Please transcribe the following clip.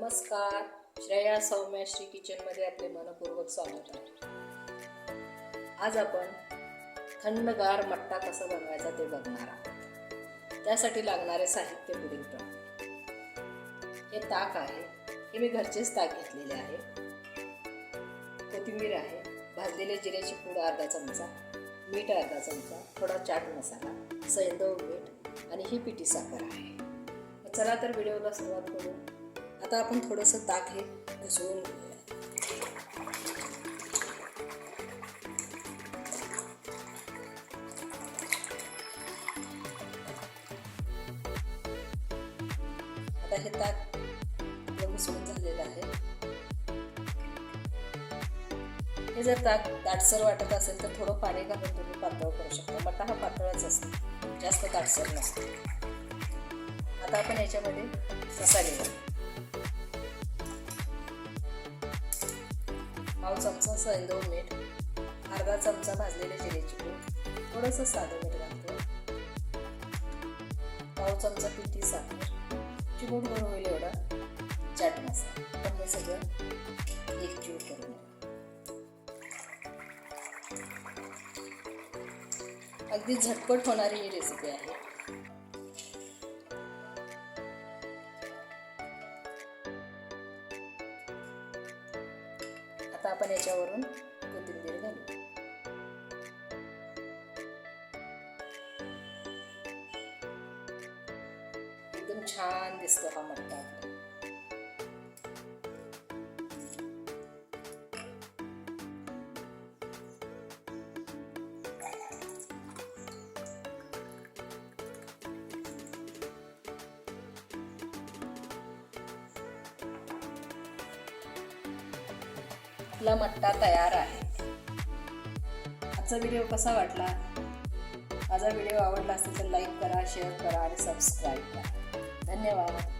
नमस्कार. श्रेया सौम्या श्री किचनमध्ये आपले मनपूर्वक स्वागत आहे. आज आपण थंडगार मट्टा कसा बनवायचा ते बघणार आहोत. त्यासाठी लागणारे साहित्य पुढीलप्रमाणे हे ताक आहे. हे मी घरचेच ताक घेतलेले आहे. कोथिंबीर आहे. भाजलेले जिऱ्याची पूड अर्धा चमचा मीठ अर्धा चमचा थोडा चाट मसाला सैंदव मीठ आणि ही पिठी साखर आहे. चला तर व्हिडिओला सुरुवात करू. आता आपण थोडंसं ताक हे घुसवून घेऊया. आता हे ताक घुसवून झालेलं आहे. हे जर ताक दाटसर वाटत असेल तर थोडं पाणी घालून तुम्ही पातळ करू शकता. मटा हा पातळच असतो. जास्त दाटसर नसतो. आता आपण याच्यामध्ये मसाले पाव चमचा सैंदव मीठ अर्धा चमचा भाजलेले जिरेची पूड थोडंसं साधं मीठ घालतो. पाव चमचा पिठी साखर चिमूटभर होईल एवढा. चाट मसाला पण हे सगळं एकजीव करून अगदी झटपट होणारी ही रेसिपी आहे. आता आपण याच्यावरून कोथिंबीर घालू. एकदम छान दिसतो हा मट्टा आपला मट्टा तयार आहे. आजचा व्हिडिओ कसा वाटला? माझा व्हिडिओ आवडला असेल तर लाईक करा शेअर करा आणि सबस्क्राईब करा. धन्यवाद.